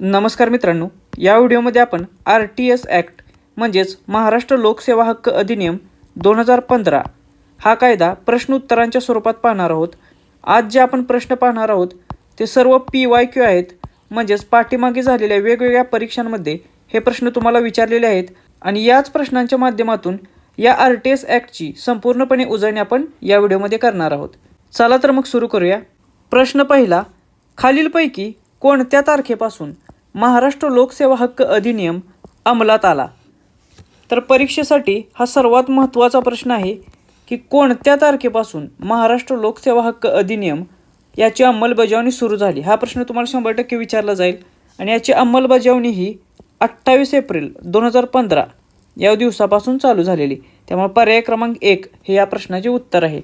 नमस्कार मित्रांनो या व्हिडिओमध्ये आपण आर टी एस ॲक्ट म्हणजेच महाराष्ट्र लोकसेवा हक्क अधिनियम दोन हजार पंधरा हा कायदा प्रश्न उत्तरांच्या स्वरूपात पाहणार आहोत. आज जे आपण प्रश्न पाहणार आहोत ते सर्व पी वाय क्यू आहेत म्हणजेच पाठीमागे झालेल्या वेगवेगळ्या परीक्षांमध्ये हे प्रश्न तुम्हाला विचारलेले आहेत आणि याच प्रश्नांच्या माध्यमातून या आर टी एस ॲक्टची संपूर्णपणे उजळणी आपण या व्हिडिओमध्ये करणार आहोत. चला तर मग सुरू करूया. प्रश्न पहिला खालीलपैकी कोणत्या तारखेपासून महाराष्ट्र लोकसेवा हक्क अधिनियम अंमलात आला? तर परीक्षेसाठी हा सर्वात महत्त्वाचा प्रश्न आहे की कोणत्या तारखेपासून महाराष्ट्र लोकसेवा हक्क अधिनियम याची अंमलबजावणी सुरू झाली? हा प्रश्न तुम्हाला शंभर टक्के विचारला जाईल. आणि याची अंमलबजावणी ही अठ्ठावीस एप्रिल दोन हजार पंधरा या दिवसापासून चालू झालेली. त्यामुळे पर्याय क्रमांक एक हे या प्रश्नाचे उत्तर आहे.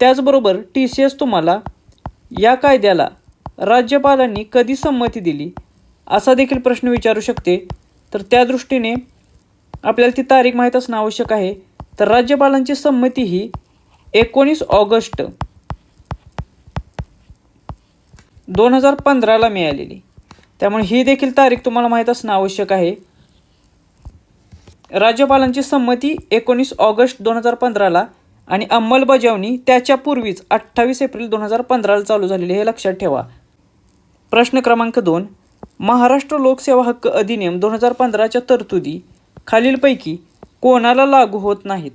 त्याचबरोबर टी सी एस तुम्हाला या कायद्याला राज्यपालांनी कधी संमती दिली? असा देखील प्रश्न विचारू शकते. तर त्या दृष्टीने आपल्याला ती तारीख माहीत असणं आवश्यक आहे. तर राज्यपालांची संमती ही एकोणीस ऑगस्ट दोन हजार पंधराला मिळालेली. त्यामुळे ही देखील तारीख तुम्हाला माहीत असणं आवश्यक आहे. राज्यपालांची संमती एकोणीस ऑगस्ट दोन हजार पंधराला आणि अंमलबजावणी त्याच्यापूर्वीच अठ्ठावीस एप्रिल दोन हजार पंधराला चालू झालेली हे लक्षात ठेवा. प्रश्न क्रमांक दोन महाराष्ट्र लोकसेवा हक्क अधिनियम दोन हजार पंधराच्या तरतुदी खालीलपैकी कोणाला लागू होत नाहीत?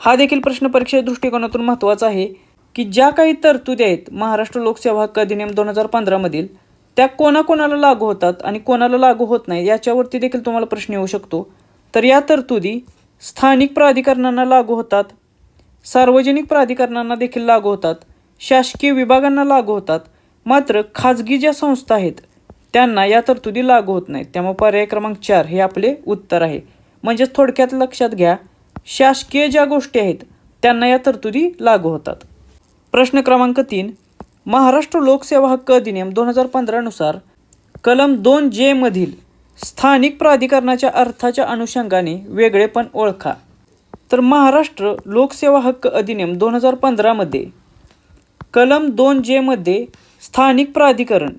हा देखील प्रश्न परीक्षे दृष्टिकोनातून महत्त्वाचा आहे की ज्या काही तरतुदी आहेत महाराष्ट्र लोकसेवा हक्क अधिनियम दोन हजार पंधरामधील त्या कोणाकोणाला लागू होतात आणि कोणाला लागू होत नाही याच्यावरती देखील तुम्हाला प्रश्न येऊ शकतो. तर या तरतुदी स्थानिक प्राधिकरणांना लागू होतात सार्वजनिक प्राधिकरणांना देखील लागू होतात शासकीय विभागांना लागू होतात मात्र खाजगी ज्या संस्था आहेत त्यांना या तरतुदी लागू होत नाहीत. त्यामुळे पर्याय क्रमांक चार हे आपले उत्तर आहे. म्हणजेच थोडक्यात लक्षात घ्या शासकीय ज्या गोष्टी आहेत त्यांना या तरतुदी लागू होतात. प्रश्न क्रमांक तीन महाराष्ट्र लोकसेवा हक्क अधिनियम दोन हजार पंधरानुसार कलम दोन जे मधील स्थानिक प्राधिकरणाच्या अर्थाच्या अनुषंगाने वेगळेपण ओळखा. तर महाराष्ट्र लोकसेवा हक्क अधिनियम दोन हजार पंधरामध्ये कलम दोन जे मध्ये स्थानिक प्राधिकरण.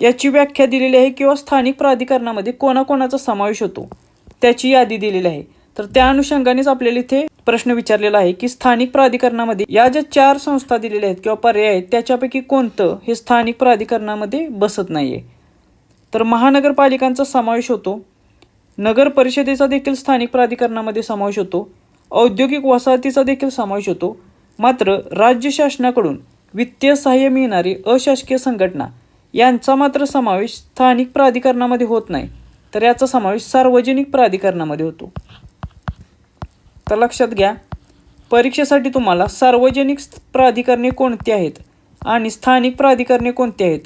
याची व्याख्या दिलेली आहे किंवा स्थानिक प्राधिकरणामध्ये कोणाकोणाचा समावेश होतो त्याची यादी दिलेली आहे. तर त्या अनुषंगानेच आपल्याला इथे प्रश्न विचारलेला आहे की स्थानिक प्राधिकरणामध्ये या ज्या चार संस्था दिलेल्या आहेत किंवा पर्याय आहेत त्याच्यापैकी कोणतं हे स्थानिक प्राधिकरणामध्ये बसत नाहीये? तर महानगरपालिकांचा समावेश होतो. नगर परिषदेचा देखील स्थानिक प्राधिकरणामध्ये समावेश होतो. औद्योगिक वसाहतीचा देखील समावेश होतो. मात्र राज्य शासनाकडून वित्तीय सहाय्य मिळणारी अशासकीय संघटना यांचा मात्र समावेश स्थानिक प्राधिकरणामध्ये होत नाही. तर याचा समावेश सार्वजनिक प्राधिकरणामध्ये होतो. तर लक्षात घ्या परीक्षेसाठी तुम्हाला सार्वजनिक प्राधिकरणे कोणती आहेत आणि स्थानिक प्राधिकरणे कोणती आहेत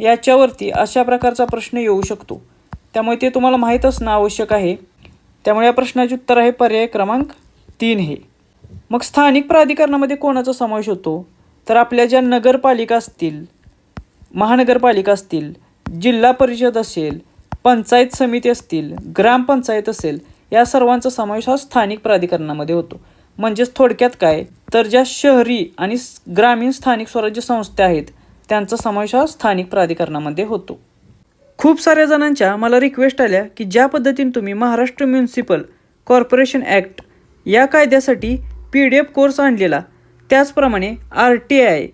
याच्यावरती अशा प्रकारचा प्रश्न येऊ शकतो. त्यामुळे ते तुम्हाला माहीत असणं आवश्यक आहे. त्यामुळे या प्रश्नाचे उत्तर आहे पर्याय क्रमांक तीन हे. मग स्थानिक प्राधिकरणामध्ये कोणाचा समावेश होतो? तर आपल्या ज्या नगरपालिका असतील महानगरपालिका असतील जिल्हा परिषद असेल पंचायत समिती असतील ग्रामपंचायत असेल या सर्वांचा समावेश हा स्थानिक प्राधिकरणामध्ये होतो. म्हणजेच थोडक्यात काय? तर ज्या शहरी आणि ग्रामीण स्थानिक स्वराज्य संस्था आहेत त्यांचा समावेश हा स्थानिक प्राधिकरणामध्ये होतो. खूप साऱ्या जणांच्या मला रिक्वेस्ट आल्या की ज्या पद्धतीने तुम्ही महाराष्ट्र म्युन्सिपल कॉर्पोरेशन ॲक्ट या कायद्यासाठी पी डी एफ कोर्स आणलेला त्याचप्रमाणे आर टी आय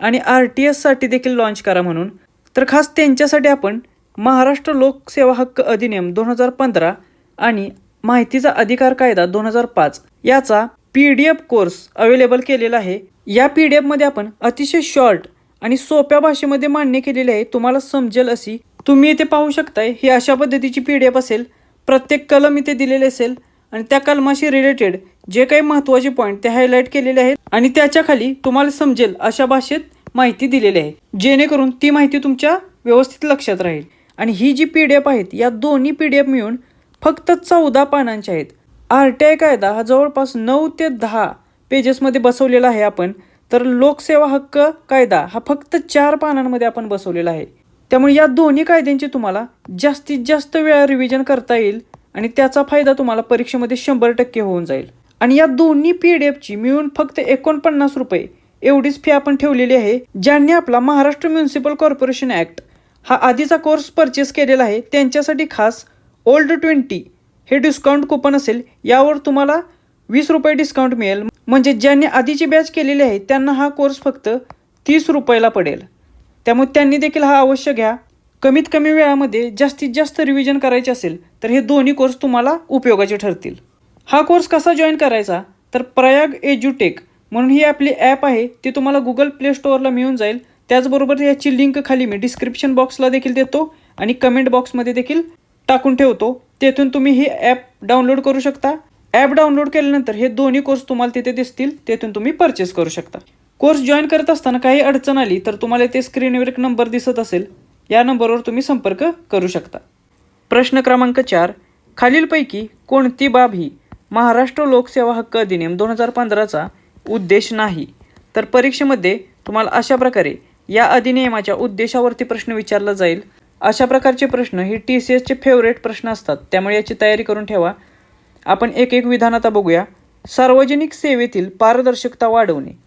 आणि आर टी एससाठी देखील लॉन्च करा म्हणून. तर खास त्यांच्यासाठी आपण महाराष्ट्र लोकसेवा हक्क अधिनियम दोन हजार पंधरा आणि माहितीचा अधिकार कायदा दोन हजार पाच याचा P D F course available केलेला आहे. या पी डी एफमध्ये आपण अतिशय शॉर्ट आणि सोप्या भाषेमध्ये मान्य केलेले आहे. तुम्हाला समजेल अशी. तुम्ही इथे पाहू शकताय ही अशा पद्धतीची पी डी एफ असेल. प्रत्येक कलम इथे दिलेले असेल. आणि त्या कलमाशी रिलेटेड जे काही महत्त्वाचे पॉईंट ते हायलाईट केलेले आहेत आणि त्याच्याखाली तुम्हाला समजेल अशा भाषेत माहिती दिलेली आहे. जेणेकरून ती माहिती तुमच्या व्यवस्थित लक्षात राहील. आणि ही जी पी डी एफ आहेत या दोन्ही पी डी एफ मिळून फक्त चौदा पानांच्या आहेत. आर टी आय कायदा हा जवळपास नऊ ते दहा पेजेसमध्ये बसवलेला आहे आपण. तर लोकसेवा हक्क कायदा हा फक्त चार पानांमध्ये आपण बसवलेला आहे. त्यामुळे या दोन्ही कायद्यांची तुम्हाला जास्तीत जास्त वेळा रिव्हिजन करता येईल. आणि त्याचा फायदा तुम्हाला परीक्षेमध्ये शंभर टक्के होऊन जाईल. आणि या दोन्ही पी डी एफची मिळून फक्त एकोणपन्नास रुपये एवढीच फी आपण ठेवलेली आहे ज्यांनी आपला महाराष्ट्र म्युन्सिपल कॉर्पोरेशन ॲक्ट हा आधीचा कोर्स परचेस केलेला आहे त्यांच्यासाठी खास ओल्ड ट्वेंटी हे डिस्काउंट कुपन असेल यावर तुम्हाला वीस रुपये डिस्काउंट मिळेल. म्हणजे ज्यांनी आधीची बॅच केलेली आहे त्यांना हा कोर्स फक्त तीस रुपयाला पडेल. त्यामुळे त्यांनी देखील हा अवश्य घ्या. कमीत कमी वेळामध्ये जास्तीत जास्त रिव्हिजन करायचे असेल तर हे दोन्ही कोर्स तुम्हाला उपयोगाचे ठरतील. हा कोर्स कसा जॉईन करायचा? तर प्रयाग एज्युटेक म्हणून ही आपली ॲप आहे ती तुम्हाला गुगल प्ले स्टोअरला मिळून जाईल. त्याचबरोबर याची लिंक खाली मी डिस्क्रिप्शन बॉक्सला देखील देतो आणि कमेंट बॉक्समध्ये देखील टाकून ठेवतो. तेथून तुम्ही ही ॲप डाउनलोड करू शकता. ॲप डाउनलोड केल्यानंतर हे दोन्ही कोर्स तुम्हाला तिथे दिसतील तेथून तुम्ही परचेस करू शकता. कोर्स जॉईन करत असताना काही अडचण आली तर तुम्हाला ते स्क्रीनवर एक नंबर दिसत असेल. या नंबरवर तुम्ही संपर्क करू शकता. प्रश्न क्रमांक चार. खालीलपैकी कोणती बाब ही महाराष्ट्र लोकसेवा हक्क अधिनियम दोन हजार पंधराचा उद्देश नाही? तर परीक्षेमध्ये तुम्हाला अशा प्रकारे या अधिनियमाच्या उद्देशावरती प्रश्न विचारला जाईल. अशा प्रकारचे प्रश्न हे टी सी एसचे फेवरेट प्रश्न असतात. त्यामुळे याची तयारी करून ठेवा. आपण एक एक विधान आता बघूया. सार्वजनिक सेवेतील पारदर्शकता वाढवणे.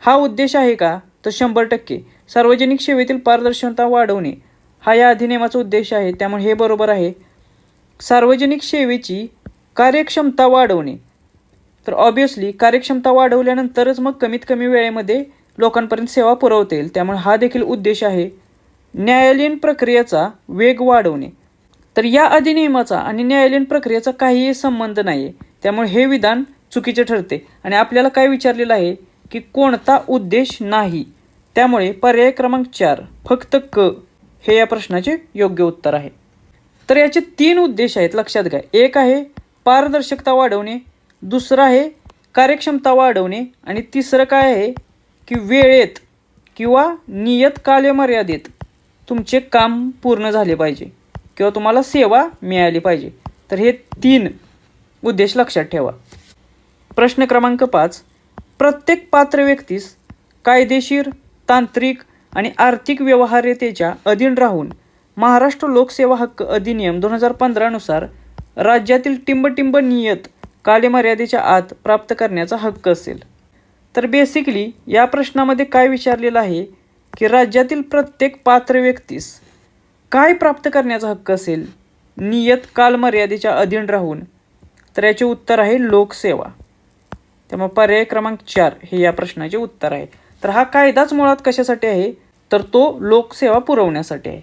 हा उद्देश आहे का? तर शंभर टक्के. सार्वजनिक सेवेतील पारदर्शकता वाढवणे हा या अधिनियमाचा उद्देश आहे. त्यामुळे हे बरोबर आहे. सार्वजनिक सेवेची कार्यक्षमता वाढवणे. तर ऑब्वियसली कार्यक्षमता वाढवल्यानंतरच मग कमीत कमी वेळेमध्ये लोकांपर्यंत सेवा पुरवता येईल. त्यामुळे हा देखील उद्देश आहे. न्यायालयीन प्रक्रियेचा वेग वाढवणे. तर या अधिनियमाचा आणि न्यायालयीन प्रक्रियेचा काहीही संबंध नाही आहे त्यामुळे हे विधान चुकीचे ठरते. आणि आपल्याला काय विचारलेलं आहे की कोणता उद्देश नाही. त्यामुळे पर्याय क्रमांक चार फक्त क. हे या प्रश्नाचे योग्य उत्तर आहे. तर याचे तीन उद्देश आहेत लक्षात घ्या. एक आहे पारदर्शकता वाढवणे दुसरं आहे कार्यक्षमता वाढवणे आणि तिसरं काय आहे की वेळेत किंवा नियत कालमर्यादेत तुमचे काम पूर्ण झाले पाहिजे किंवा तुम्हाला सेवा मिळाली पाहिजे. तर हे तीन उद्देश लक्षात ठेवा. प्रश्न क्रमांक पाच प्रत्येक पात्र व्यक्तीस कायदेशीर तांत्रिक आणि आर्थिक व्यवहार्यतेच्या अधीन राहून महाराष्ट्र लोकसेवा हक्क अधिनियम दोन हजार पंधरानुसार राज्यातील टिंबटिंब नियत कालमर्यादेच्या आत प्राप्त करण्याचा हक्क असेल. तर बेसिकली या प्रश्नामध्ये काय विचारलेलं आहे की राज्यातील प्रत्येक पात्र व्यक्तीस काय प्राप्त करण्याचा हक्क असेल? नियत कालमर्यादेच्या अधीन राहून. तर याचे उत्तर आहे लोकसेवा. त्यामुळे पर्याय क्रमांक चार हे या प्रश्नाचे उत्तर आहे. तर हा कायदाच मुळात कशासाठी आहे? तर तो लोकसेवा पुरवण्यासाठी आहे.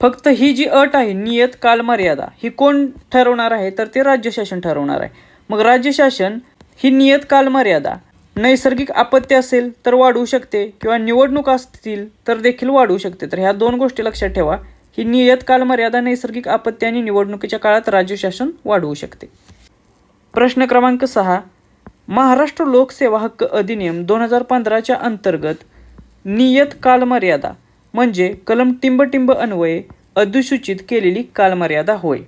फक्त ही जी अट आहे नियत कालमर्यादा ही कोण ठरवणार आहे? तर ते राज्य शासन ठरवणार आहे. मग राज्य शासन ही नियत कालमर्यादा नैसर्गिक आपत्ती असेल तर वाढवू शकते किंवा निवडणूक असतील तर देखील वाढवू शकते. तर ह्या दोन गोष्टी लक्षात ठेवा. ही नियत कालमर्यादा नैसर्गिक आपत्ती आणि निवडणुकीच्या काळात राज्य शासन वाढवू शकते. प्रश्न क्रमांक सहा. महाराष्ट्र लोकसेवा हक्क अधिनियम दोन हजार पंधराच्या अंतर्गत नियत कालमर्यादा म्हणजे कलम टिंबटिंब अन्वये अधिसूचित केलेली कालमर्यादा होय.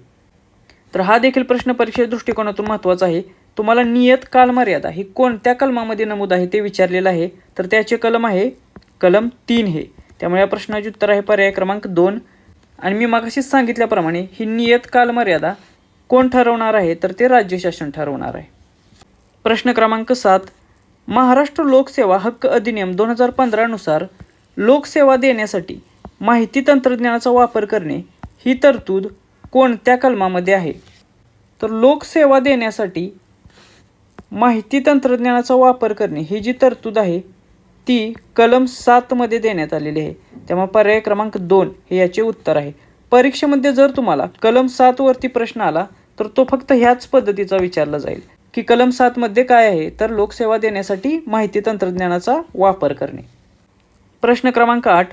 तर हा देखील प्रश्न परीक्षे दृष्टिकोनातून महत्त्वाचा आहे. तुम्हाला नियत कालमर्यादा ही कोणत्या कलमामध्ये नमूद आहे ते विचारलेलं आहे. तर त्याचे कलम आहे कलम तीन हे. त्यामुळे या प्रश्नाचे उत्तर आहे पर्याय क्रमांक दोन. आणि मी मागाशीच सांगितल्याप्रमाणे ही नियत कालमर्यादा कोण ठरवणार आहे? तर ते राज्य शासन ठरवणार आहे. प्रश्न क्रमांक सात. महाराष्ट्र लोकसेवा हक्क अधिनियम दोन हजार पंधरानुसार लोकसेवा देण्यासाठी माहिती तंत्रज्ञानाचा वापर करणे ही तरतूद कोणत्या कलमामध्ये आहे? तर लोकसेवा देण्यासाठी माहिती तंत्रज्ञानाचा वापर करणे ही जी तरतूद आहे ती कलम सातमध्ये देण्यात आलेली आहे. त्यामुळे पर्याय क्रमांक दोन हे याचे उत्तर आहे. परीक्षेमध्ये जर तुम्हाला कलम सातवरती प्रश्न आला तर तो फक्त ह्याच पद्धतीचा विचारला जाईल. की कलम सातमध्ये काय आहे? तर लोकसेवा देण्यासाठी माहिती तंत्रज्ञानाचा वापर करणे. प्रश्न क्रमांक आठ.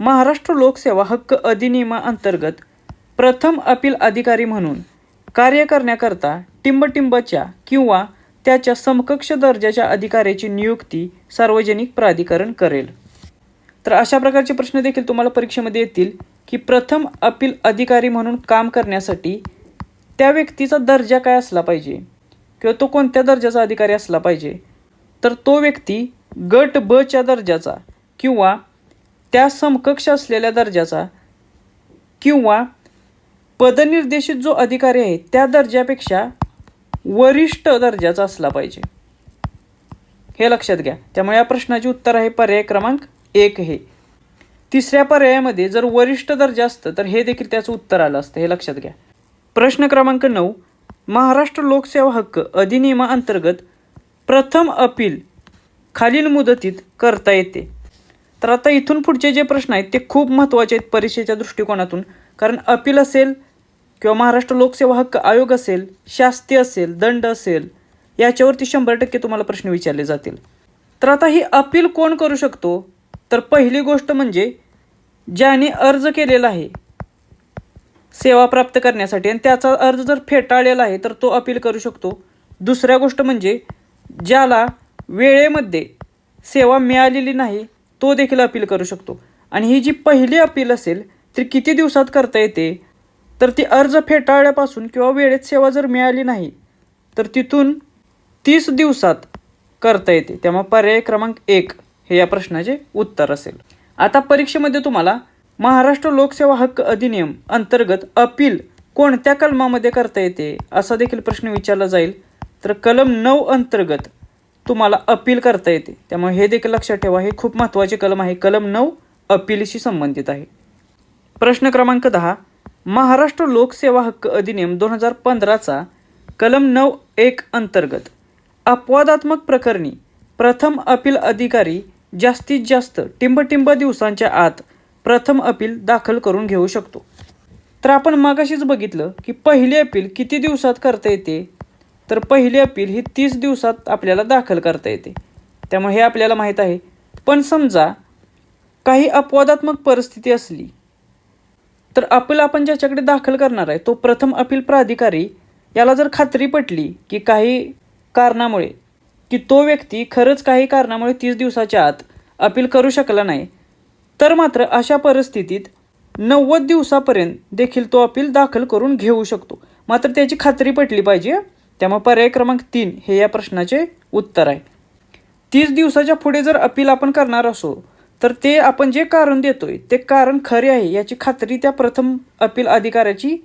महाराष्ट्र लोकसेवा हक्क अधिनियमाअंतर्गत प्रथम अपील अधिकारी म्हणून कार्य करण्याकरता टिंबटिंबच्या किंवा त्याच्या समकक्ष दर्जाच्या अधिकाऱ्याची नियुक्ती सार्वजनिक प्राधिकरण करेल. तर अशा प्रकारचे प्रश्न देखील तुम्हाला परीक्षेमध्ये येतील की प्रथम अपील अधिकारी म्हणून काम करण्यासाठी त्या व्यक्तीचा दर्जा काय असला पाहिजे? किंवा तो कोणत्या दर्जाचा अधिकारी असला पाहिजे तर तो व्यक्ती गट बच्या दर्जाचा किंवा त्या समकक्ष असलेल्या दर्जाचा किंवा पदनिर्देशित जो अधिकारी आहे त्या दर्जापेक्षा वरिष्ठ दर्जाचा असला पाहिजे. हे लक्षात घ्या. त्यामुळे या प्रश्नाचे उत्तर आहे पर्याय क्रमांक एक हे. तिसऱ्या पर्यायामध्ये जर वरिष्ठ दर्जा असतं तर हे देखील त्याचं उत्तर आलं असतं. हे लक्षात घ्या. प्रश्न क्रमांक नऊ. महाराष्ट्र लोकसेवा हक्क अधिनियमाअंतर्गत प्रथम अपील खालील मुदतीत करता येते. तर आता इथून पुढचे जे प्रश्न आहेत ते खूप महत्त्वाचे आहेत परीक्षेच्या दृष्टिकोनातून. कारण अपील असेल किंवा महाराष्ट्र लोकसेवा हक्क आयोग असेल शास्ती असेल दंड असेल याच्यावरती शंभर टक्के तुम्हाला प्रश्न विचारले जातील. तर आता ही अपील कोण करू शकतो? तर पहिली गोष्ट म्हणजे ज्याने अर्ज केलेला आहे सेवा प्राप्त करण्यासाठी. आणि त्याचा अर्ज जर फेटाळलेला आहे तर तो अपील करू शकतो. दुसऱ्या गोष्ट म्हणजे ज्याला वेळेमध्ये सेवा मिळालेली नाही तो देखील अपील करू शकतो. आणि ही जी पहिली अपील असेल ती किती दिवसात करता येते? तर ती अर्ज फेटाळल्यापासून किंवा वेळेत सेवा जर मिळाली नाही तर तिथून तीस दिवसात करता येते. त्यामुळे पर्याय क्रमांक एक हे या प्रश्नाचे उत्तर असेल. आता परीक्षेमध्ये तुम्हाला महाराष्ट्र लोकसेवा हक्क अधिनियम अंतर्गत अपील कोणत्या कलमामध्ये करता येते? असा देखील प्रश्न विचारला जाईल. तर कलम नऊ अंतर्गत तुम्हाला अपील करता येते. त्यामुळे हे देखील लक्षात ठेवा हे खूप महत्त्वाचे कलम आहे. कलम नऊ अपीलशी संबंधित आहे. प्रश्न क्रमांक दहा. महाराष्ट्र लोकसेवा हक्क अधिनियम दोन हजार पंधराचा कलम नऊ एक अंतर्गत अपवादात्मक प्रकरणी प्रथम अपील अधिकारी जास्तीत जास्त टिंबटिंब दिवसांच्या आत प्रथम अपील दाखल करून घेऊ शकतो. तर आपण मगाशीच बघितलं की पहिली अपील किती दिवसात करता येते? तर पहिली अपील ही तीस दिवसात आपल्याला दाखल करता येते. त्यामुळे हे आपल्याला माहीत आहे. पण समजा काही अपवादात्मक परिस्थिती असली तर अपील आपण ज्याच्याकडे दाखल करणार आहे तो प्रथम अपील प्राधिकारी याला जर खात्री पटली की काही कारणामुळे की तो व्यक्ती खरंच काही कारणामुळे तीस दिवसाच्या आत अपील करू शकला नाही तर मात्र अशा परिस्थितीत नव्वद दिवसापर्यंत देखील तो अपील दाखल करून घेऊ शकतो. मात्र त्याची खात्री पटली पाहिजे. त्यामुळे पर्याय क्रमांक तीन हे या प्रश्नाचे उत्तर आहे. तीस दिवसाच्या पुढे जर अपील आपण करणार असो तर ते आपण जे कारण देतोय ते कारण खरे आहे याची खात्री त्या प्रथम अपील अधिकाऱ्याची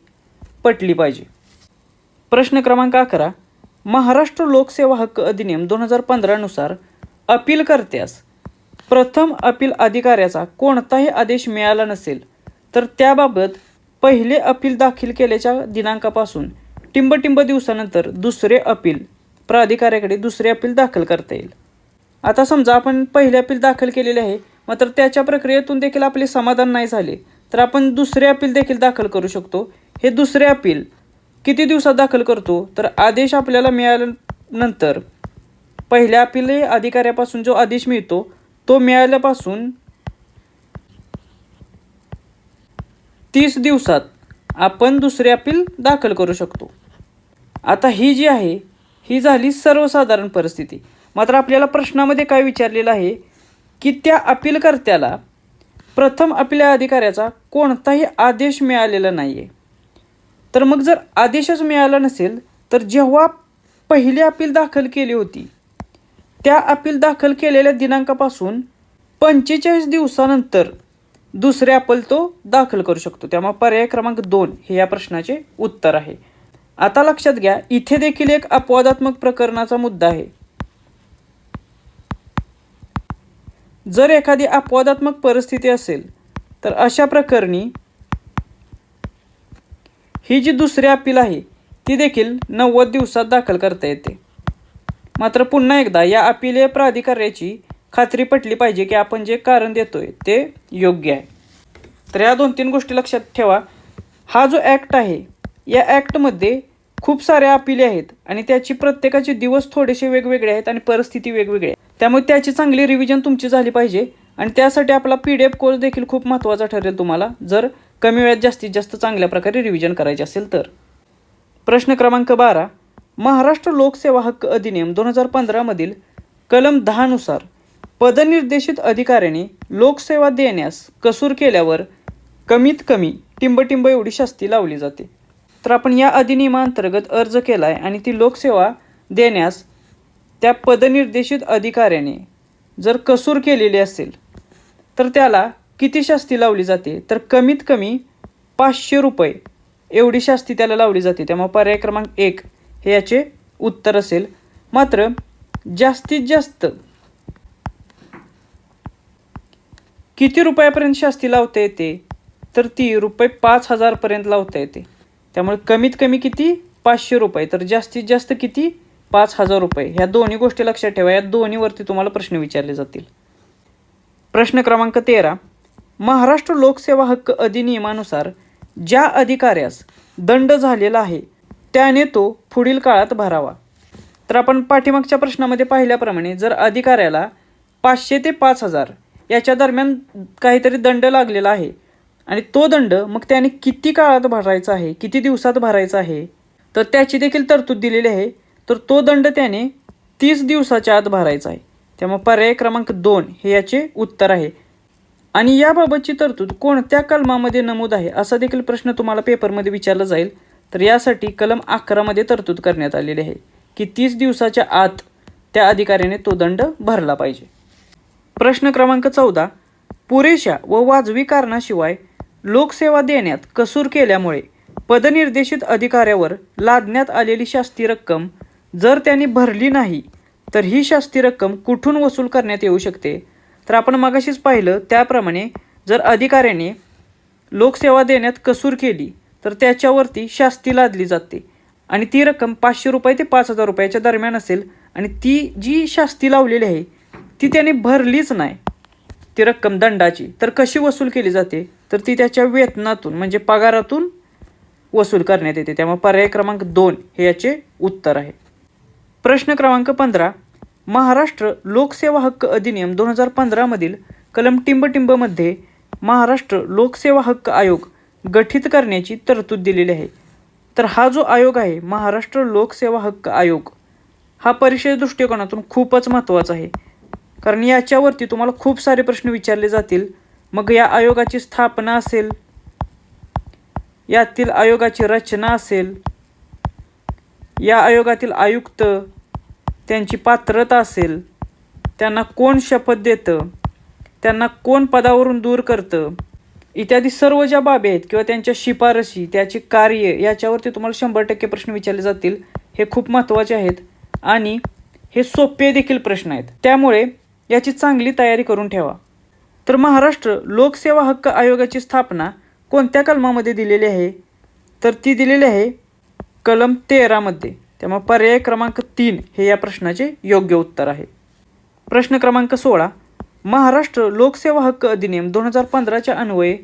पटली पाहिजे. प्रश्न क्रमांक अकरा. महाराष्ट्र लोकसेवा हक्क अधिनियम दोन हजार पंधरानुसार अपील करत्यास प्रथम अपील अधिकाऱ्याचा कोणताही आदेश मिळाला नसेल तर त्याबाबत पहिले अपील दाखल केल्याच्या दिनांकापासून टिंबटिंब दिवसानंतर दुसरे अपील प्राधिकाऱ्याकडे दुसरे अपील दाखल करता येईल. आता समजा आपण पहिले अपील दाखल केलेले आहे मात्र त्याच्या प्रक्रियेतून देखील आपले समाधान नाही झाले तर आपण दुसरे अपील देखील दाखल करू शकतो. हे दुसरे अपील किती दिवसात दाखल करतो तर आदेश आपल्याला मिळाल्यानंतर पहिल्या अपील अधिकाऱ्यापासून जो आदेश मिळतो तो मिळाल्यापासून तीस दिवसात आपण दुसरे अपील दाखल करू शकतो. आता ही जी आहे ही झाली सर्वसाधारण परिस्थिती. मात्र आपल्याला प्रश्नामध्ये काय विचारलेलं आहे की त्या अपीलकर्त्याला प्रथम आपल्या अधिकाऱ्याचा कोणताही आदेश मिळालेला नाही आहे तर मग जर आदेशच मिळाला नसेल तर जेव्हा पहिली अपील दाखल केली होती त्या अपील दाखल केलेल्या दिनांकापासून पंचेचाळीस दिवसानंतर दुसरे अपील तो दाखल करू शकतो. त्यामुळे पर्याय क्रमांक दोन हे या प्रश्नाचे उत्तर आहे. आता लक्षात घ्या इथे देखील एक अपवादात्मक प्रकरणाचा मुद्दा आहे. जर एखादी अपवादात्मक परिस्थिती असेल तर अशा प्रकरणी ही जी दुसरी अपील आहे ती देखील नव्वद दिवसात दाखल करता येते. मात्र पुन्हा एकदा या अपिलीय प्राधिकाऱ्याची खात्री पटली पाहिजे की आपण जे कारण देतोय ते योग्य आहे. तर या दोन तीन गोष्टी लक्षात ठेवा. हा जो ॲक्ट आहे या ॲक्टमध्ये खूप साऱ्या अपिले आहेत आणि त्याची प्रत्येकाचे दिवस थोडेसे वेगवेगळे आहेत आणि परिस्थिती वेगवेगळी आहे. त्यामुळे त्याची चांगली रिव्हिजन तुमची झाली पाहिजे आणि त्यासाठी आपला पी डी एफ कोर्स देखील खूप महत्त्वाचा ठरेल तुम्हाला. जर कमी वेळात जास्तीत जास्त चांगल्या प्रकारे रिव्हिजन करायचे असेल तर. प्रश्न क्रमांक बारा. महाराष्ट्र लोकसेवा हक्क अधिनियम दोन हजार पंधरामधील कलम दहानुसार पदनिर्देशित अधिकाऱ्याने लोकसेवा देण्यास कसूर केल्यावर कमीत कमी टिंबटिंब एवढी शास्ती लावली जाते. तर आपण या अधिनियमांतर्गत अर्ज केला आहे आणि ती लोकसेवा देण्यास त्या पदनिर्देशित अधिकाऱ्याने जर कसूर केलेली असेल तर त्याला किती शास्ती लावली जाते? तर कमीत कमी पाचशे रुपये एवढी शास्ती त्याला लावली जाते. त्यामुळे पर्याय क्रमांक एक हे याचे उत्तर असेल. मात्र जास्तीत जास्त किती रुपयापर्यंत शास्ती लावता येते? तर ती रुपये पाच हजारपर्यंत लावता येते. त्यामुळे कमीत कमी किती? पाचशे रुपये. तर जास्तीत जास्त किती? पाच हजार रुपये. ह्या दोन्ही गोष्टी लक्षात ठेवा. या दोन्हीवरती तुम्हाला प्रश्न विचारले जातील. प्रश्न क्रमांक तेरा. महाराष्ट्र लोकसेवा हक्क अधिनियमानुसार ज्या अधिकाऱ्यास दंड झालेला आहे त्याने तो पुढील काळात भरावा. तर आपण पाठीमागच्या प्रश्नामध्ये पाहिल्याप्रमाणे जर अधिकाऱ्याला पाचशे ते पाच हजार याच्या दरम्यान काहीतरी दंड लागलेला आहे आणि तो दंड मग त्याने किती काळात भरायचा आहे किती दिवसात भरायचा आहे तर त्याची देखील तरतूद दिलेली आहे तर तो दंड त्याने तीस दिवसाच्या आत भरायचा आहे. त्यामुळे पर्याय क्रमांक दोन हे याचे उत्तर आहे. आणि याबाबतची तरतूद कोणत्या कलमामध्ये नमूद आहे असा देखील प्रश्न तुम्हाला पेपरमध्ये विचारला जाईल. तर यासाठी कलम अकरामध्ये तरतूद करण्यात आलेली आहे की तीस दिवसाच्या आत त्या अधिकाऱ्याने तो दंड भरला पाहिजे. प्रश्न क्रमांक चौदा. पुरेशा व वाजवी कारणाशिवाय लोकसेवा देण्यात कसूर केल्यामुळे पदनिर्देशित अधिकाऱ्यावर लादण्यात आलेली शास्ती रक्कम जर त्यांनी भरली नाही तर ही शास्ती रक्कम कुठून वसूल करण्यात येऊ शकते? तर आपण मगाशीच पाहिलं त्याप्रमाणे जर अधिकाऱ्याने लोकसेवा देण्यात कसूर केली तर त्याच्यावरती शास्ती लादली जाते. आणि ती रक्कम पाचशे रुपये ते पाच हजार रुपयाच्या दरम्यान असेल आणि ती जी शास्ती लावलेली आहे ती त्याने भरलीच नाही. ती रक्कम दंडाची. तर कशी वसूल केली जाते? तर ती त्याच्या वेतनातून म्हणजे पगारातून वसूल करण्यात येते. त्यामुळे पर्याय क्रमांक दोन हे याचे उत्तर आहे. प्रश्न क्रमांक पंधरा. महाराष्ट्र लोकसेवा हक्क अधिनियम दोन हजार पंधरामधील कलम टिंबटिंबमध्ये महाराष्ट्र लोकसेवा हक्क आयोग गठीत करण्याची तरतूद दिलेली आहे. तर हा जो आयोग आहे महाराष्ट्र लोकसेवा हक्क आयोग हा परीक्षेच्या दृष्टिकोनातून खूपच महत्त्वाचा आहे. कारण याच्यावरती तुम्हाला खूप सारे प्रश्न विचारले जातील. मग या आयोगाची स्थापना असेल यातील आयोगाची रचना असेल या आयोगातील आयुक्त त्यांची पात्रता असेल त्यांना कोण शपथ देतं त्यांना कोण पदावरून दूर करतं इत्यादी सर्व ज्या बाबी आहेत किंवा त्यांच्या शिफारशी त्याचे कार्य याच्यावरती तुम्हाला शंभर टक्के प्रश्न विचारले जातील. हे खूप महत्त्वाचे आहेत. आणि हे सोपे देखील प्रश्न आहेत. त्यामुळे याची चांगली तयारी करून ठेवा. तर महाराष्ट्र लोकसेवा हक्क आयोगाची स्थापना कोणत्या कलमामध्ये दिलेली आहे? तर ती दिलेली आहे कलम तेरामध्ये त्यामुळे पर्याय क्रमांक तीन हे या प्रश्नाचे योग्य उत्तर आहे. प्रश्न क्रमांक सोळा. महाराष्ट्र लोकसेवा हक्क अधिनियम दोन हजार पंधराच्या अन्वये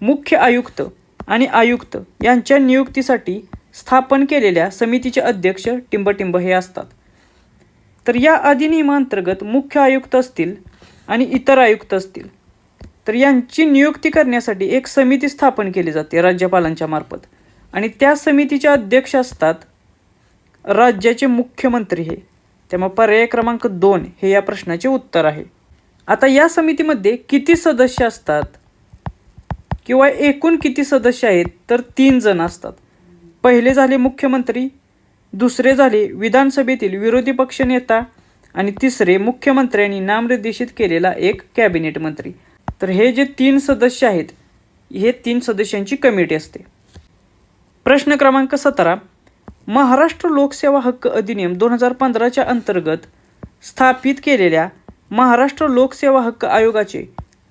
मुख्य आयुक्त आणि आयुक्त यांच्या नियुक्तीसाठी स्थापन केलेल्या समितीचे अध्यक्ष टिंबटिंब हे असतात. तर या अधिनियमांतर्गत मुख्य आयुक्त असतील आणि इतर आयुक्त असतील तर यांची नियुक्ती करण्यासाठी एक समिती स्थापन केली जाते राज्यपालांच्या मार्फत. आणि त्या समितीचे अध्यक्ष असतात राज्याचे मुख्यमंत्री हे. त्यामुळे पर्याय क्रमांक दोन हे या प्रश्नाचे उत्तर आहे. आता या समितीमध्ये किती सदस्य असतात? किंवा एकूण किती सदस्य आहेत तर तीन जण असतात. पहिले झाले मुख्यमंत्री दुसरे झाले विधानसभेतील विरोधी पक्ष नेता आणि तिसरे मुख्यमंत्र्यांनी नामनिर्देशित केलेला एक कॅबिनेट मंत्री. तर हे जे तीन सदस्य आहेत हे तीन सदस्यांची कमिटी असते. प्रश्न क्रमांक सतरा. महाराष्ट्र लोकसेवा हक्क अधिनियम दोन हजार पंधराच्या अंतर्गत स्थापित केलेल्या महाराष्ट्र लोकसेवा हक्क आयोगाचे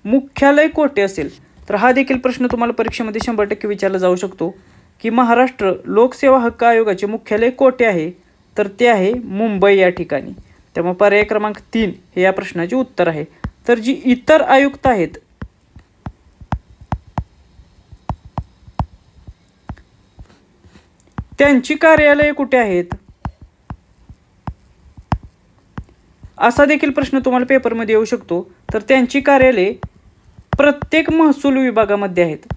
मुख्यालय कोठे असेल तर हा देखील प्रश्न तुम्हाला परीक्षेमध्ये शंभर टक्के विचारला जाऊ शकतो की महाराष्ट्र लोकसेवा हक्क आयोगाचे मुख्यालय कोठे आहे तर ते आहे मुंबई या ठिकाणी. त्यामुळे पर्याय क्रमांक तीन हे या प्रश्नाचे उत्तर आहे. तर जी इतर आयुक्त आहेत त्यांची कार्यालये कुठे आहेत? असा देखील प्रश्न तुम्हाला पेपरमध्ये येऊ शकतो. तर त्यांची कार्यालये प्रत्येक महसूल विभागामध्ये आहेत.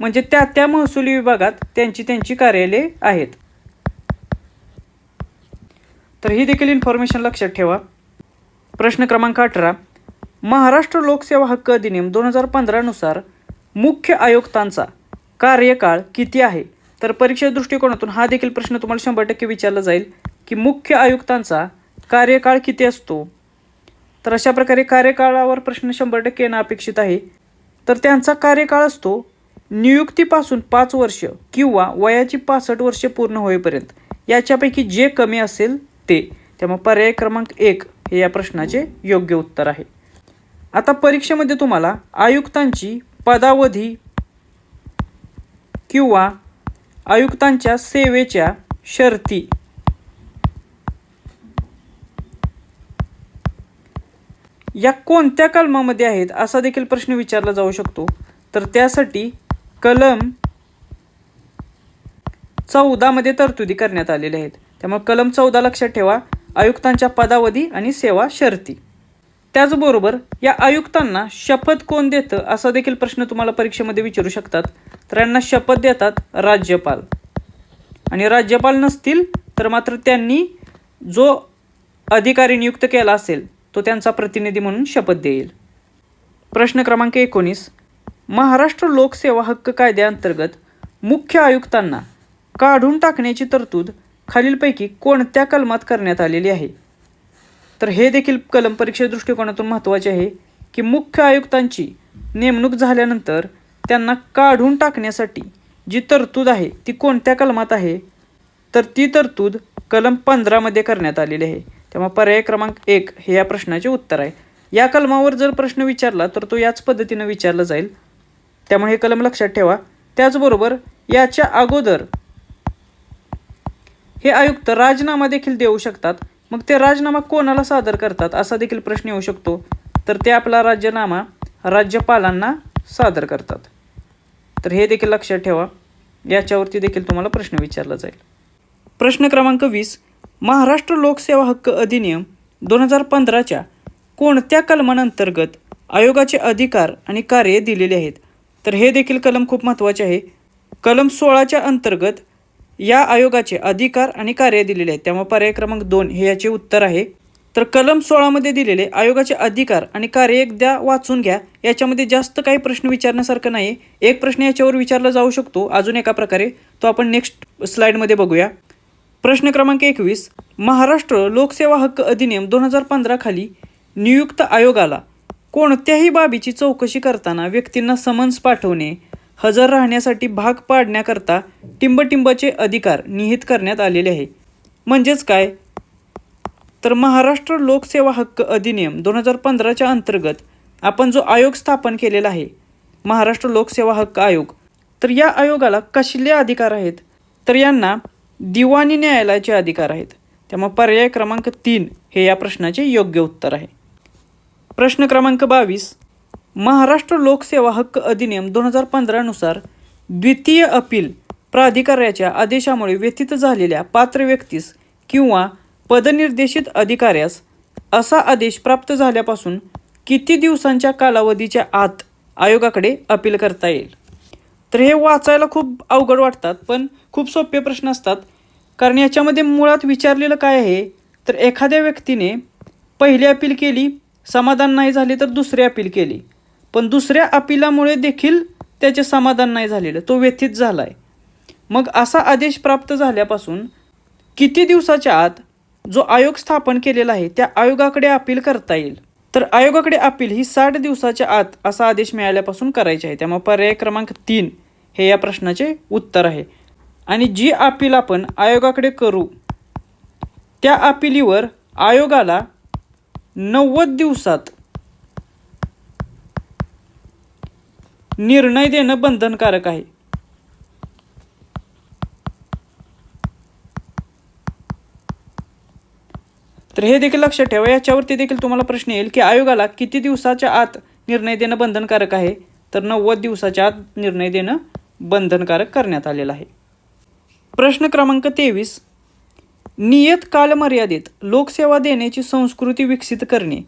म्हणजे त्या त्या महसूल विभागात त्यांची त्यांची कार्यालये आहेत. तर ही देखील इन्फॉर्मेशन लक्षात ठेवा. प्रश्न क्रमांक अठरा. महाराष्ट्र लोकसेवा हक्क अधिनियम दोन हजार पंधरानुसार मुख्य आयुक्तांचा कार्यकाळ किती आहे? तर परीक्षा दृष्टिकोनातून हा देखील प्रश्न तुम्हाला शंभर टक्के विचारला जाईल की मुख्य आयुक्तांचा कार्यकाळ किती असतो? तर अशा प्रकारे कार्यकाळावर प्रश्न शंभर टक्के येणं अपेक्षित आहे. तर त्यांचा कार्यकाळ असतो नियुक्तीपासून पाच वर्ष किंवा वयाची पासष्ट वर्षे पूर्ण होईपर्यंत. याच्यापैकी जे कमी असेल ते. त्यामुळे पर्याय क्रमांक एक हे या प्रश्नाचे योग्य उत्तर आहे. आता परीक्षेमध्ये तुम्हाला आयुक्तांची पदावधी किंवा आयुक्तांच्या सेवेच्या शर्ती. या कोणत्या कलमामध्ये आहेत असा देखील प्रश्न विचारला जाऊ शकतो. तर त्यासाठी कलम चौदामध्ये तरतुदी करण्यात आलेल्या आहेत. त्यामुळे कलम चौदा लक्षात ठेवा. आयुक्तांच्या पदावधी आणि सेवा शर्ती. त्याचबरोबर या आयुक्तांना शपथ कोण देतं असा देखील प्रश्न तुम्हाला परीक्षेमध्ये विचारू शकतात. तर यांना शपथ देतात राज्यपाल. आणि राज्यपाल नसतील तर मात्र त्यांनी जो अधिकारी नियुक्त केला असेल तो त्यांचा प्रतिनिधी म्हणून शपथ देईल. प्रश्न क्रमांक एकोणीस. महाराष्ट्र लोकसेवा हक्क कायद्याअंतर्गत मुख्य आयुक्तांना काढून टाकण्याची तरतूद खालीलपैकी कोणत्या कलमात करण्यात आलेली आहे? तर हे देखील कलम परीक्षे दृष्टिकोनातून महत्त्वाचे आहे की मुख्य आयुक्तांची नेमणूक झाल्यानंतर त्यांना काढून टाकण्यासाठी जी तरतूद आहे ती कोणत्या कलमात आहे? तर ती तरतूद कलम पंधरामध्ये करण्यात आलेली आहे. त्यामुळे पर्याय क्रमांक एक हे या प्रश्नाचे उत्तर आहे. या कलमावर जर प्रश्न विचारला तर तो याच पद्धतीनं विचारला जाईल. त्यामुळे हे कलम लक्षात ठेवा. त्याचबरोबर याच्या अगोदर हे आयुक्त राजीनामा देखील देऊ शकतात. मग ते राजीनामा कोणाला सादर करतात असा देखील प्रश्न येऊ शकतो. तर ते आपला राजीनामा राज्यपालांना सादर करतात. तर हे देखील लक्षात ठेवा. याच्यावरती देखील तुम्हाला प्रश्न विचारला जाईल. प्रश्न क्रमांक वीस. महाराष्ट्र लोकसेवा हक्क अधिनियम दोन हजार पंधराच्या कोणत्या कलमांतर्गत आयोगाचे अधिकार आणि कार्य दिलेले आहेत? तर हे देखील कलम खूप महत्त्वाचे आहे. कलम सोळाच्या अंतर्गत या आयोगाचे अधिकार आणि कार्य दिलेले आहेत. त्यामुळे पर्याय क्रमांक दोन हे याचे उत्तर आहे. तर कलम सोळामध्ये दिलेले आयोगाचे अधिकार आणि कार्य एकदा वाचून घ्या. याच्यामध्ये जास्त काही प्रश्न विचारण्यासारखं नाही एक प्रश्न याच्यावर विचारला जाऊ शकतो. अजून एका प्रकारे तो आपण नेक्स्ट स्लाईडमध्ये बघूया. प्रश्न क्रमांक एकवीस. महाराष्ट्र लोकसेवा हक्क अधिनियम दोन हजार पंधरा खाली नियुक्त आयोगाला कोणत्याही बाबीची चौकशी करताना व्यक्तींना समन्स पाठवणे हजर राहण्यासाठी भाग पाडण्याकरता टिंबटिंबाचे अधिकार निहित करण्यात आलेले आहे. म्हणजेच काय? तर महाराष्ट्र लोकसेवा हक्क अधिनियम दोन हजार पंधराच्या अंतर्गत आपण जो आयोग स्थापन केलेला आहे महाराष्ट्र लोकसेवा हक्क आयोग तर या आयोगाला कसले अधिकार आहेत? तर यांना दिवाणी न्यायालयाचे अधिकार आहेत. त्यामुळे पर्याय क्रमांक तीन हे या प्रश्नाचे योग्य उत्तर आहे. प्रश्न क्रमांक बावीस. महाराष्ट्र लोकसेवा हक्क अधिनियम दोन हजार पंधरानुसार द्वितीय अपील प्राधिकाऱ्याच्या आदेशामुळे व्यथित झालेल्या पात्र व्यक्तीस किंवा पदनिर्देशित अधिकाऱ्यास असा आदेश प्राप्त झाल्यापासून किती दिवसांच्या कालावधीच्या आत आयोगाकडे अपील करता येईल? तर हे वाचायला खूप अवघड वाटतात पण खूप सोपे प्रश्न असतात. कारण याच्यामध्ये मुळात विचारलेलं काय आहे? तर एखाद्या व्यक्तीने पहिली अपील केली समाधान नाही झाले तर दुसरी अपील केली. पण दुसऱ्या अपिलामुळे देखील त्याचे समाधान नाही झालेलं तो व्यथित झाला आहे मग असा आदेश प्राप्त झाल्यापासून किती दिवसाच्या आत जो आयोग स्थापन केलेला आहे त्या आयोगाकडे अपील करता येईल. तर आयोगाकडे अपील ही साठ दिवसाच्या आत असा आदेश मिळाल्यापासून करायचे आहे. त्यामुळे पर्याय क्रमांक तीन हे या प्रश्नाचे उत्तर आहे. आणि जी अपील आपण आयोगाकडे करू त्या अपिलीवर आयोगाला नव्वद दिवसात निर्णय देणं बंधनकारक आहे. तर हे देखील लक्षात ठेवा याच्यावरती देखील तुम्हाला प्रश्न येईल की आयोगाला किती दिवसाच्या आत निर्णय देणं बंधनकारक आहे? तर नव्वद दिवसाच्या आत निर्णय देणं बंधनकारक करण्यात आलेलं आहे. प्रश्न क्रमांक तेवीस. नियत कालमर्यादेत लोकसेवा देण्याची संस्कृती विकसित करणे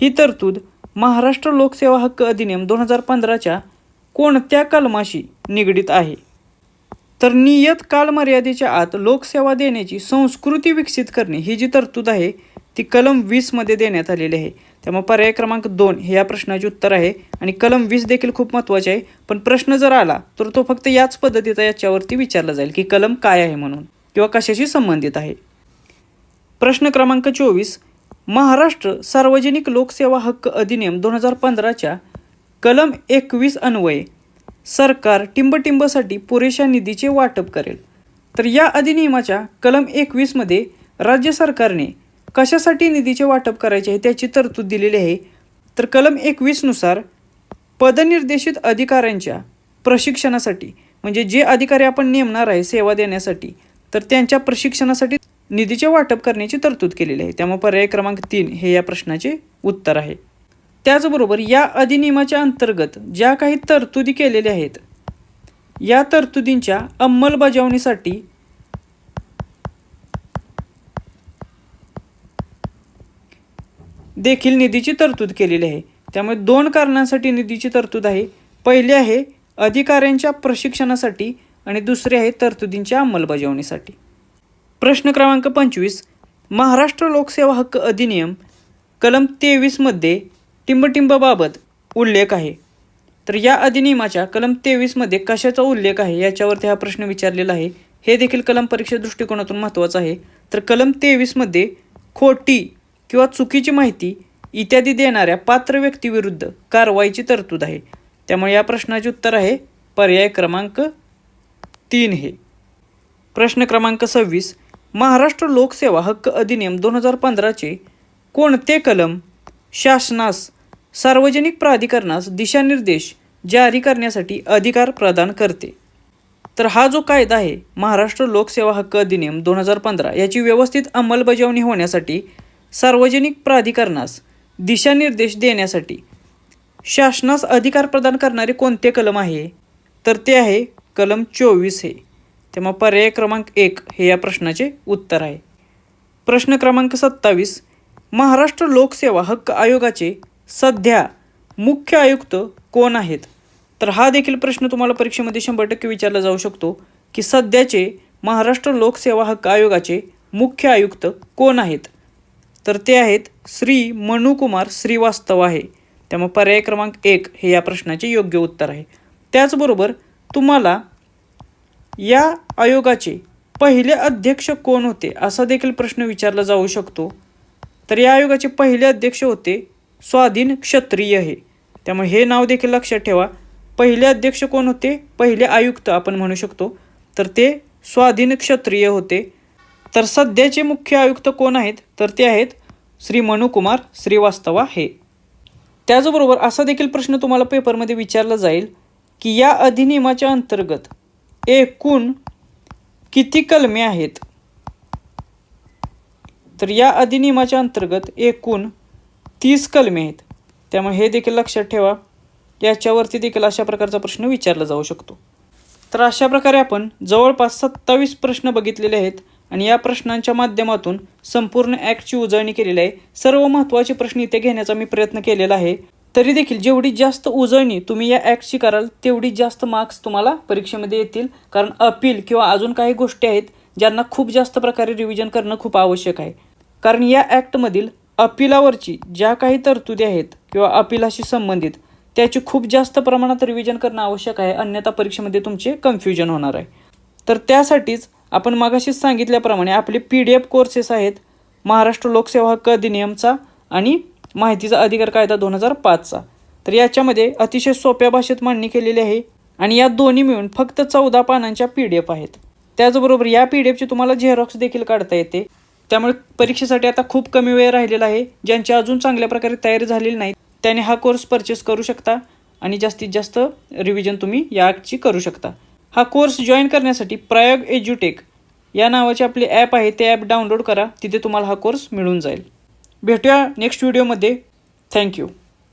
ही तरतूद महाराष्ट्र लोकसेवा हक्क अधिनियम दोन हजार पंधराच्या कोणत्या कलमाशी निगडीत आहे? तर नियत कालमर्यादेच्या आत लोकसेवा देण्याची संस्कृती विकसित करणे ही जी तरतूद आहे ती कलम वीसमध्ये देण्यात आलेली आहे. त्यामुळे पर्याय क्रमांक दोन हे या प्रश्नाचे उत्तर आहे आणि कलम वीस देखील खूप महत्त्वाचे आहे. पण प्रश्न जर आला तर तो फक्त याच पद्धतीचा याच्यावरती विचारला जाईल की कलम काय आहे म्हणून किंवा कशाशी संबंधित आहे. प्रश्न क्रमांक चोवीस महाराष्ट्र सार्वजनिक लोकसेवा हक्क अधिनियम दोन हजार पंधराच्या कलम एकवीस अन्वये सरकार टिंबटिंबसाठी पुरेशा निधीचे वाटप करेल. तर या अधिनियमाच्या कलम एकवीसमध्ये राज्य सरकारने कशासाठी निधीचे वाटप करायचे आहे त्याची तरतूद दिलेली आहे. तर कलम एकवीसनुसार पदनिर्देशित अधिकाऱ्यांच्या प्रशिक्षणासाठी म्हणजे जे अधिकारी आपण नेमणार आहे सेवा देण्यासाठी तर त्यांच्या प्रशिक्षणासाठी निधीचे वाटप करण्याची तरतूद केलेली आहे. त्यामुळे पर्याय क्रमांक तीन हे या प्रश्नाचे उत्तर आहे. त्याचबरोबर या अधिनियमाच्या अंतर्गत ज्या काही तरतुदी केलेल्या आहेत या तरतुदींच्या अंमलबजावणीसाठी देखील निधीची तरतूद केलेली आहे. त्यामुळे दोन कारणांसाठी निधीची तरतूद आहे. पहिले आहे अधिकाऱ्यांच्या प्रशिक्षणासाठी आणि दुसरे आहे तरतुदींच्या अंमलबजावणीसाठी. प्रश्न क्रमांक पंचवीस महाराष्ट्र लोकसेवा हक्क अधिनियम कलम तेवीसमध्ये टिंबटिंबबाबत उल्लेख आहे. तर या अधिनियमाच्या कलम तेवीसमध्ये कशाचा उल्लेख आहे याच्यावरती हा प्रश्न विचारलेला आहे. हे देखील कलम परीक्षा दृष्टिकोनातून महत्त्वाचं आहे. तर कलम तेवीसमध्ये खोटी किंवा चुकीची माहिती इत्यादी देणाऱ्या पात्र व्यक्तीविरुद्ध कारवाईची तरतूद आहे. त्यामुळे या प्रश्नाचे उत्तर आहे पर्याय क्रमांक तीन हे. प्रश्न क्रमांक सव्वीस. महाराष्ट्र लोकसेवा हक्क अधिनियम दोन हजार पंधराचे कोणते कलम शासनास सार्वजनिक प्राधिकरणास दिशानिर्देश जारी करण्यासाठी अधिकार प्रदान करते. तर हा जो कायदा आहे महाराष्ट्र लोकसेवा हक्क अधिनियम दोन हजार पंधरा याची व्यवस्थित अंमलबजावणी होण्यासाठी सार्वजनिक प्राधिकरणास दिशानिर्देश देण्यासाठी शासनास अधिकार प्रदान करणारे कोणते कलम आहे? तर ते आहे कलम चोवीस हे. तेव्हा पर्याय क्रमांक एक हे या प्रश्नाचे उत्तर आहे. प्रश्न क्रमांक सत्तावीस महाराष्ट्र लोकसेवा हक्क आयोगाचे सध्या मुख्य आयुक्त कोण आहेत? तर हा देखील प्रश्न तुम्हाला परीक्षेमध्ये शंभर टक्के विचारला जाऊ शकतो की सध्याचे महाराष्ट्र लोकसेवा हक्क आयोगाचे मुख्य आयुक्त कोण आहेत? तर ते आहेत श्री मनुकुमार श्रीवास्तव आहे. त्यामुळे पर्याय क्रमांक एक हे या प्रश्नाचे योग्य उत्तर आहे. त्याचबरोबर तुम्हाला या आयोगाचे पहिले अध्यक्ष कोण होते असा देखील प्रश्न विचारला जाऊ शकतो. तर या आयोगाचे पहिले अध्यक्ष होते स्वाधीन क्षत्रिय हे त्यामुळे हे नाव देखील लक्षात ठेवा. पहिले अध्यक्ष कोण होते? पहिले आयुक्त आपण म्हणू शकतो. तर ते स्वाधीन क्षत्रिय होते. तर सध्याचे मुख्य आयुक्त कोण आहेत? तर ते आहेत श्री मनुकुमार श्रीवास्तवा हे. त्याचबरोबर असा देखील प्रश्न तुम्हाला पेपरमध्ये विचारला जाईल की या अधिनियमाच्या अंतर्गत एकूण किती कलमे आहेत? तर या अधिनियमाच्या अंतर्गत एकूण तीस कलमे आहेत. त्यामुळे हे देखील लक्षात ठेवा. याच्यावरती देखील अशा प्रकारचा प्रश्न विचारला जाऊ शकतो. तर अशा प्रकारे आपण जवळपास सत्तावीस प्रश्न बघितलेले आहेत आणि या प्रश्नांच्या माध्यमातून संपूर्ण ॲक्टची उजळणी केलेली आहे. सर्व महत्त्वाचे प्रश्न इथे घेण्याचा मी प्रयत्न केलेला आहे. तरी देखील जेवढी जास्त उजळणी तुम्ही या ॲक्टची कराल तेवढी जास्त मार्क्स तुम्हाला परीक्षेमध्ये येतील. कारण अपील किंवा अजून काही गोष्टी आहेत ज्यांना खूप जास्त प्रकारे रिव्हिजन करणं खूप आवश्यक आहे. कारण या ॲक्टमधील अपिलावरची ज्या काही तरतुदी आहेत किंवा अपिलाशी संबंधित त्याची खूप जास्त प्रमाणात रिव्हिजन करणं आवश्यक आहे अन्यथा परीक्षेमध्ये तुमचे कन्फ्युजन होणार आहे. तर त्यासाठीच आपण मागाशीच सांगितल्याप्रमाणे आपले पी डी एफ कोर्सेस आहेत महाराष्ट्र लोकसेवा हक्क अधिनियमचा आणि माहितीचा अधिकार कायदा दोन हजार पाचचा. तर याच्यामध्ये अतिशय सोप्या भाषेत मांडणी केलेली आहे आणि या दोन्ही मिळून फक्त चौदा पानांच्या पी डी एफ आहेत. त्याचबरोबर या पी डी एफची तुम्हाला झेरॉक्स देखील काढता येते. त्यामुळे परीक्षेसाठी आता खूप कमी वेळ राहिलेला आहे. ज्यांची अजून चांगल्या प्रकारे तयारी झालेली नाही त्याने हा कोर्स परचेस करू शकता आणि जास्तीत जास्त रिव्हिजन तुम्ही या ॲक्टची करू शकता. हा कोर्स जॉईन करण्यासाठी प्रयोग एज्युटेक या नावाचे आपले ॲप आहे. ते ॲप डाउनलोड करा. तिथे तुम्हाला हा कोर्स मिळून जाईल. भेटूया नेक्स्ट व्हिडिओमध्ये थँक्यू